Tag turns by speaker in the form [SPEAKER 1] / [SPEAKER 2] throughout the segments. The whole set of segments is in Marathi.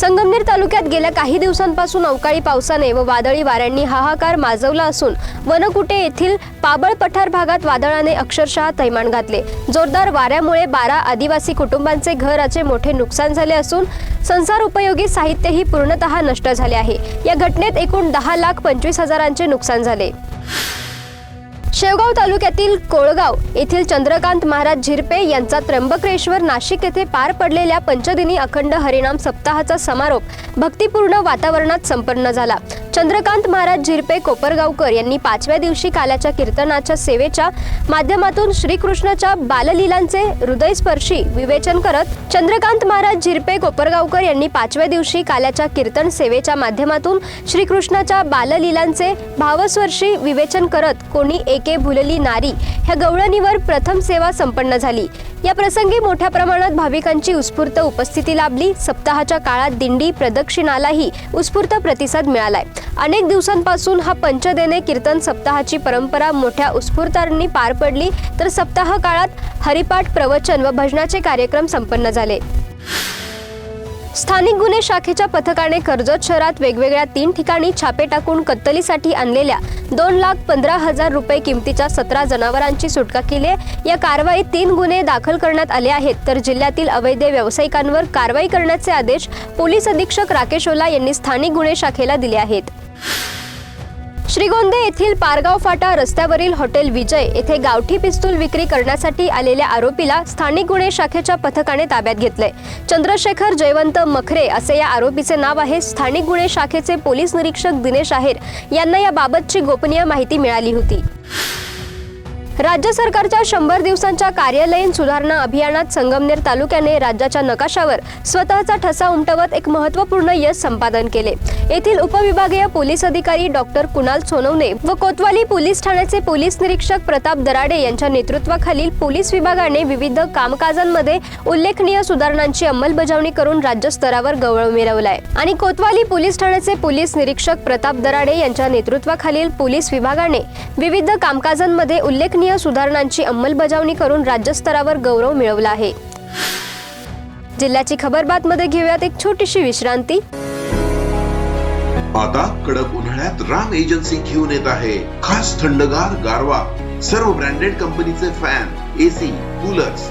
[SPEAKER 1] संगमनेर तालुक्यात गेल्या काही दिवसांपासून अवकाळी पावसाने व वादळी वाऱ्यांनी हाहाकार माजवला असून वनकुटे येथील पाबळ पठार भागात वादळाने अक्षरशः थैमान घातले. जोरदार वाऱ्यामुळे बारा आदिवासी कुटुंबांचे घराचे मोठे नुकसान झाले असून संसार उपयोगी साहित्यही पूर्णतः नष्ट झाले आहे. या घटनेत एकूण दहा लाख पंचवीस हजारांचे नुकसान झाले. शेवगाव तालुक्यातील कोळगाव येथील चंद्रकांत महाराज झिरपे यांचा त्र्यंबकेश्वर नाशिक येथे पार पडलेल्या पंचदिनी अखंड हरिनाम सप्ताहाचा समारोप भक्तिपूर्ण वातावरणात संपन्न झाला. चंद्रकांत महाराज झिरपे कोपरगावकर यांनी पाचव्या दिवशी काल्याच्या कीर्तनाच्या सेवेच्या माध्यमातून श्रीकृष्णाच्या बाललीलांचे हृदयस्पर्शी विवेचन करत चंद्रकांत महाराज झिरपे कोपरगावकर यांनी पाचव्या दिवशी काल्याच्या कीर्तन सेवेच्या माध्यमातून श्रीकृष्णाच्या बाललीलांचे भावस्वर्शी विवेचन करत कोणी एके भुलली नारी ह्या गवळणीवर प्रथम सेवा संपन्न झाली. या प्रसंगी मोठ्या प्रमाणात भाविकांची उत्स्फूर्त उपस्थिती लाभली. सप्ताहाच्या काळात दिंडी प्रदक्षिणालाही उत्स्फूर्त प्रतिसाद मिळालाय. अनेक दिवसांपासून हा पंचदेने कीर्तन सप्ताहाची परंपरा मोठ्या उत्स्फूर्तांनी पार पडली. तर सप्ताह काळात हरिपाठ प्रवचन व भजनाचे कार्यक्रम संपन्न झाले. स्थानिक गुन्हे शाखेच्या पथकाने कर्जत शहरात वेगवेगळ्या तीन ठिकाणी छापे टाकून कत्तलीसाठी आणलेल्या दोन लाख पंधरा हजार रुपये किमतीच्या सतरा जनावरांची सुटका केली आहे. या कारवाईत तीन गुन्हे दाखल करण्यात आले आहेत तर जिल्ह्यातील अवैध व्यावसायिकांवर कारवाई करण्याचे आदेश पोलीस अधीक्षक राकेश ओला यांनी स्थानिक गुन्हे शाखेला दिले आहेत श्रीगोंदे येथील पारगाव फाटा रस्त्यावरील हॉटेल विजय येथे गावठी पिस्तूल विक्री करण्यासाठी आलेल्या आरोपीला स्थानिक गुन्हे शाखेच्या पथकाने ताब्यात घेतले. चंद्रशेखर जयवंत मखरे असे या आरोपीचे नाव आहे. स्थानिक गुन्हे शाखेचे पोलीस निरीक्षक दिनेश आहेर यांना याबाबतची गोपनीय माहिती मिळाली होती. राज्य सरकारच्या शंभर दिवसांच्या कार्यालयीन सुधारणा अभियानात संगमनेर तालुक्याने राज्याच्या नकाशावर स्वतःचा ठसा उमटवत एक महत्त्वपूर्ण यश संपादन केले. येथील उपविभागीय पोलीस अधिकारी डॉक्टर कुणाल सोनवणे व कोतवाली पोलीस ठाण्याचे पोलीस निरीक्षक प्रताप दराडे यांच्या नेतृत्वाखालील पोलीस विभागाने विविध कामकाजांमध्ये उल्लेखनीय सुधारणांची अंमलबजावणी करून राज्यस्तरावर गौरव मिळवलाय आणि कोतवाली पोलीस ठाण्याचे पोलीस निरीक्षक प्रताप दराडे यांच्या नेतृत्वाखालील पोलीस विभागाने विविध कामकाजांमध्ये उल्लेखनीय सुधारणांची अंमलबजावणी करून राज्यस्तरावर गौरव मिळवला आहे. जिल्ह्याची खबरमध्ये घेऊयात एक छोटीशी विश्रांती.
[SPEAKER 2] आता कडक उन्हाळ्यात राम एजन्सी घेऊन येत आहे. खास थंडगार गारवा. सर्व ब्रँडेड कंपनीचे फॅन एसी कूलर्स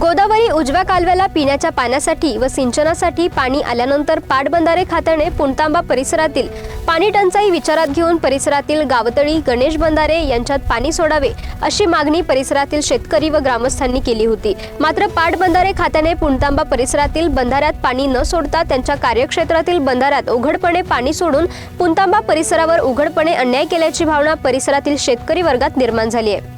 [SPEAKER 1] गोदावरी उजव्या कालव्याला पिण्याच्या पाण्यासाठी व सिंचनासाठी पाणी आल्यानंतर पाटबंधारे खात्याने पुणतांबा परिसरातील पाणी टंचाई विचारात घेऊन परिसरातील गावतळी गणेश बंधारे यांच्यात पाणी सोडावे अशी मागणी परिसरातील शेतकरी व ग्रामस्थांनी केली होती. मात्र पाटबंधारे खात्याने पुणतांबा परिसरातील बंधाऱ्यात पाणी न सोडता त्यांच्या कार्यक्षेत्रातील बंधाऱ्यात उघडपणे पाणी सोडून पुणतांबा परिसरावर उघडपणे अन्याय केल्याची भावना परिसरातील शेतकरी वर्गात निर्माण झाली आहे.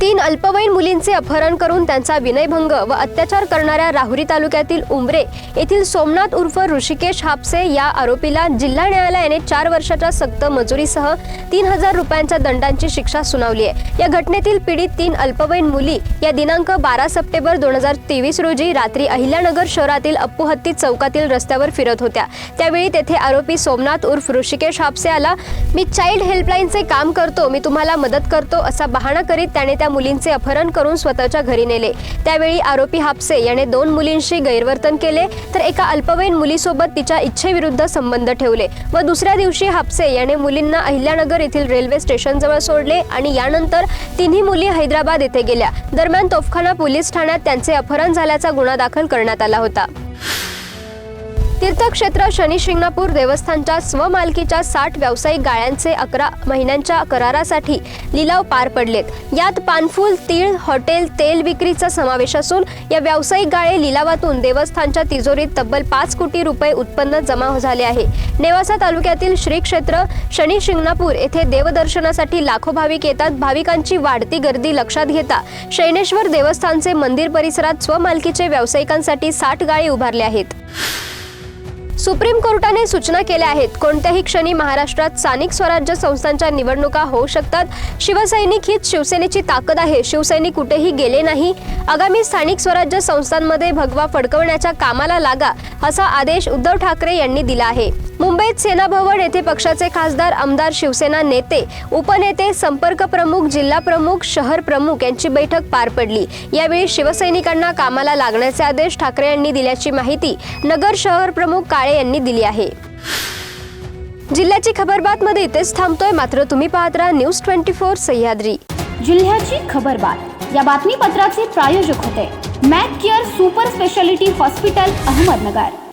[SPEAKER 1] तीन अल्पवयीन मुलींचे अपहरण करून त्यांचा विनयभंग व अत्याचार करणाऱ्या राहुरी तालुक्यातील उमरे येथील सोमनाथ उर्फ ऋषिकेश हापसे या आरोपीला जिल्हा न्यायालयाने चार वर्षाच्या सक्त मजुरीसह तीन हजार रुपयांच्या दंडांची शिक्षा सुनावली आहे. या घटनेतील पीडित तीन अल्पवयीन मुली या दिनांक बारा सप्टेंबर दोन हजार तेवीस रोजी रात्री अहिल्यानगर शहरातील अप्पूहत्ती चौकातील रस्त्यावर फिरत होत्या. त्यावेळी तेथे आरोपी सोमनाथ उर्फ ऋषिकेश हापसे आला मी चाइल्ड हेल्पलाईनचे काम करतो मी तुम्हाला मदत करतो असा बहाणा करीत त्याने त्या त्या मुलींचे अपहरण करून स्वतःच्या घरी नेले. त्यावेळी आरोपी हापसे याने दोन मुलींशी गैरवर्तन केले तर एका अल्पवयीन मुलीसोबत तिच्या इच्छेविरुद्ध संबंध ठेवले व दुसऱ्या दिवशी हापसे याने मुलींना अहिल्यानगर येथील रेल्वे स्टेशनजवळ सोडले आणि यानंतर तिन्ही मुली हैदराबाद येथे गेल्या. दरम्यान तोफखाना पोलीस ठाण्यात त्यांचे अपहरण झाल्याचा गुन्हा दाखल करण्यात आला होता. तीर्थक्षेत्र शनी शिंगणापूर देवस्थानच्या स्वमालकीच्या साठ व्यावसायिक गाळ्यांचे अकरा महिन्यांच्या करारासाठी लिलाव पार पडलेत. यात पानफूल तीळ हॉटेल तेल विक्रीचा समावेश असून या व्यावसायिक गाळे लिलावातून देवस्थानच्या तिजोरीत तब्बल पाच कोटी रुपये उत्पन्न जमा झाले आहे. नेवासा तालुक्यातील श्री क्षेत्र शनी शिंगणापूर येथे देवदर्शनासाठी लाखो भाविक येतात. भाविकांची वाढती गर्दी लक्षात घेता शैनेश्वर देवस्थानचे मंदिर परिसरात स्वमालकीचे व्यावसायिकांसाठी साठ गाळे उभारले आहेत. सुप्रीम कोर्टाने सूचना केल्या आहेत कोणत्याही क्षणी महाराष्ट्रात स्थानिक स्वराज्य संस्थांच्या निवडणुका होऊ शकतात. शिवसैनिक हीच शिवसेनेची ताकद आहे शिवसैनिक कुठेही गेले नाही. आगामी स्थानिक स्वराज्य संस्थांमध्ये भगवा फडकवण्याच्या कामाला लागा असा आदेश उद्धव ठाकरे यांनी दिला आहे. मुंबईत सेना भवन येथे पक्षाचे खासदार आमदार शिवसेना नेते उपनेते संपर्क प्रमुख जिल्हा प्रमुख शहर प्रमुख यांची बैठक पार पडली. यावेळी शिवसैनिकांना कामाला लागण्याचे आदेश ठाकरे यांनी दिल्याची माहिती नगर शहर प्रमुख काळे यांनी दिली आहे. जिल्ह्याची खबरबातमध्ये इथेच थांबतोय. मात्र तुम्ही पाहत राहा न्यूज ट्वेंटी फोर सह्याद्री.
[SPEAKER 3] जिल्ह्याची खबरबात. या बातमीपत्राचे प्रायोजक होते. Mac care super speciality hospital Ahmednagar.